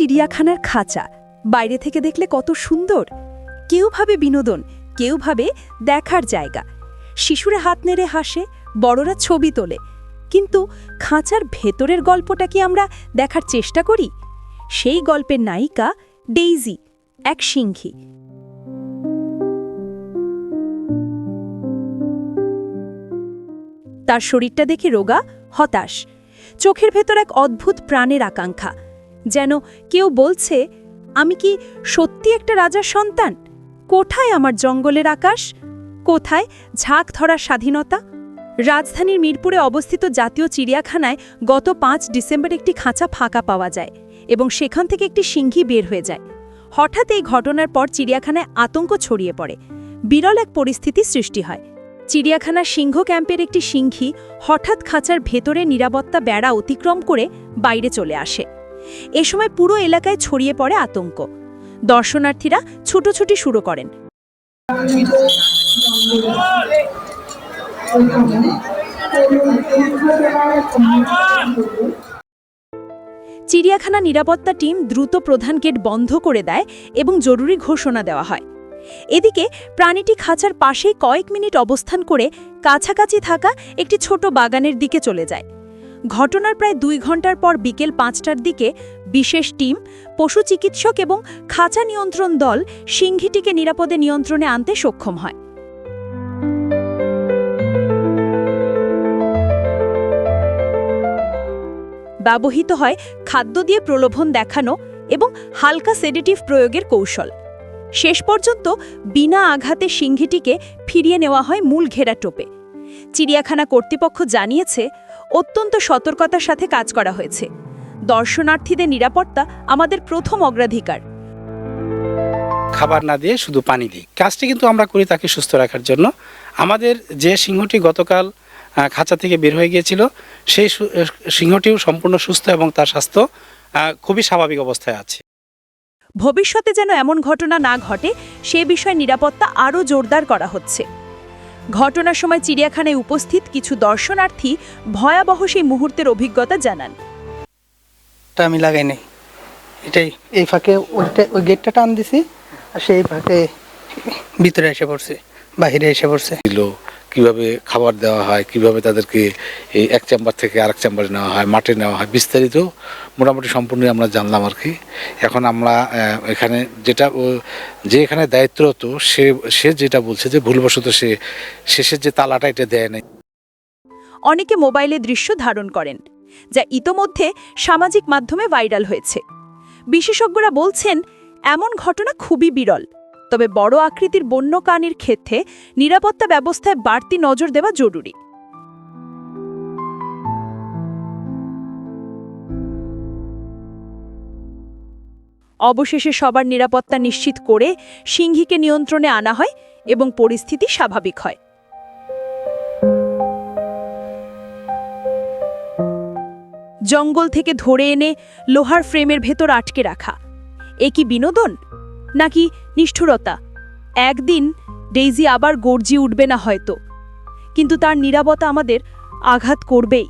চিড়িয়াখানার খাঁচা। বাইরে থেকে দেখলে কত সুন্দর। কেউ ভাবে বিনোদন, কেউ ভাবে দেখার জায়গা। শিশুরা হাত নেড়ে হাসে, বড়রা ছবি তোলে। কিন্তু খাঁচার ভেতরের গল্পটা কি আমরা দেখার চেষ্টা করি? সেই গল্পের নায়িকা ডেইজি, এক সিংহী। তার শরীরটা দেখে রোগা, হতাশ। চোখের ভেতর এক অদ্ভুত প্রাণের আকাঙ্ক্ষা। যেন কেউ বলছে, আমি কি সত্যি একটা রাজার সন্তান? কোথায় আমার জঙ্গলের আকাশ? কোথায় ঝাঁক ধরার স্বাধীনতা? রাজধানীর মিরপুরে অবস্থিত জাতীয় চিড়িয়াখানায় গত পাঁচ ডিসেম্বর একটি খাঁচা ফাঁকা পাওয়া যায় এবং সেখান থেকে একটি সিংহী বের হয়ে যায়। হঠাৎ এই ঘটনার পর চিড়িয়াখানায় আতঙ্ক ছড়িয়ে পড়ে। বিরল এক পরিস্থিতি সৃষ্টি হয়। চিড়িয়াখানার সিংহ ক্যাম্পের একটি সিংহী হঠাৎ খাঁচার ভেতরে নিরাপত্তা বেড়া অতিক্রম করে বাইরে চলে আসে। এ সময় পুরো এলাকায় ছড়িয়ে পড়ে আতঙ্ক। দর্শনার্থীরা ছুটোছুটি শুরু করেন। চিড়িয়াখানা নিরাপত্তা টিম দ্রুত প্রধান গেট বন্ধ করে দেয় এবং জরুরি ঘোষণা দেওয়া হয়। এদিকে প্রাণীটি খাঁচার পাশেই কয়েক মিনিট অবস্থান করে কাছাকাছি থাকা একটি ছোট বাগানের দিকে চলে যায়। ঘটনার প্রায় দুই ঘণ্টার পর বিকেল পাঁচটার দিকে বিশেষ টিম, পশু চিকিৎসক এবং খাঁচা নিয়ন্ত্রণ দল সিংহীটিকে নিরাপদে নিয়ন্ত্রণে আনতে সক্ষম হয়। ব্যবহৃত হয় খাদ্য দিয়ে প্রলোভন দেখানো এবং হালকা সেডেটিভ প্রয়োগের কৌশল। শেষ পর্যন্ত বিনা আঘাতে সিংহীটিকে ফিরিয়ে নেওয়া হয় মূল ঘেরা টোপে। চিড়িয়াখানা কর্তৃপক্ষ জানিয়েছে অত্যন্ত সতর্কতার সাথে কাজ করা হয়েছে। দর্শনার্থীদের নিরাপত্তা আমাদের প্রথম অগ্রাধিকার। খাবার না দিয়ে শুধু পানি দিই। কাজটি কিন্তু আমরা করি তাকে সুস্থ রাখার জন্য। আমাদের যে সিংহটি গতকাল খাঁচা থেকে বের হয়ে গিয়েছিল সেই সিংহটিও সম্পূর্ণ সুস্থ এবং তার স্বাস্থ্য খুবই স্বাভাবিক অবস্থায় আছে। ভবিষ্যতে যেন এমন ঘটনা না ঘটে সে বিষয়ে নিরাপত্তা আরও জোরদার করা হচ্ছে। ঘটনার সময় চিড়িয়াখানায় উপস্থিত কিছু দর্শনার্থী ভয়াবহ সেই মুহূর্তের অভিজ্ঞতা জানান। টা আমি লাগাই নাই। এটাই এই ফাঁকে ওইটা ওই গেটটা টান দিছি আর সেই ফাঁকে ভিতরে এসে পড়ছে বাহিরে এসে পড়ছে। কীভাবে খাবার দেওয়া হয়, কীভাবে তাদেরকে এই এক চেম্বার থেকে আরেক চেম্বারে নেওয়া হয়, মাঠে নেওয়া হয়, বিস্তারিত মোটামুটি সম্পূর্ণ আমরা জানলাম আর কি। এখন আমরা এখানে যেটা যে এখানে দায়িত্বরত, সে সে যেটা বলছে যে ভুলবশত সে শেষের যে তালাটা এটা দেয় নাই। অনেকে মোবাইলে দৃশ্য ধারণ করেন, যা ইতোমধ্যে সামাজিক মাধ্যমে ভাইরাল হয়েছে। বিশেষজ্ঞরা বলছেন, এমন ঘটনা খুবই বিরল। তবে বড় আকৃতির বন্য প্রাণীর ক্ষেত্রে নিরাপত্তা ব্যবস্থায় বাড়তি নজর দেওয়া জরুরি। অবশেষে সবার নিরাপত্তা নিশ্চিত করে সিংহীকে নিয়ন্ত্রণে আনা হয় এবং পরিস্থিতি স্বাভাবিক হয়। জঙ্গল থেকে ধরে এনে লোহার ফ্রেমের ভেতর আটকে রাখা। এ কি বিনোদন? নাকি নিষ্ঠুরতা? একদিন ডেইজি আবার গর্জি উঠবে না হয়তো। কিন্তু তার নিরাপত্তা আমাদের আঘাত করবেই।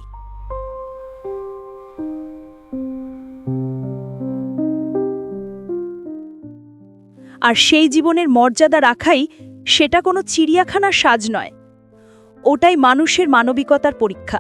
আর সেই জীবনের মর্যাদা রাখাই সেটা কোনো চিড়িয়াখানার সাজ নয়। ওটাই মানুষের মানবিকতার পরীক্ষা।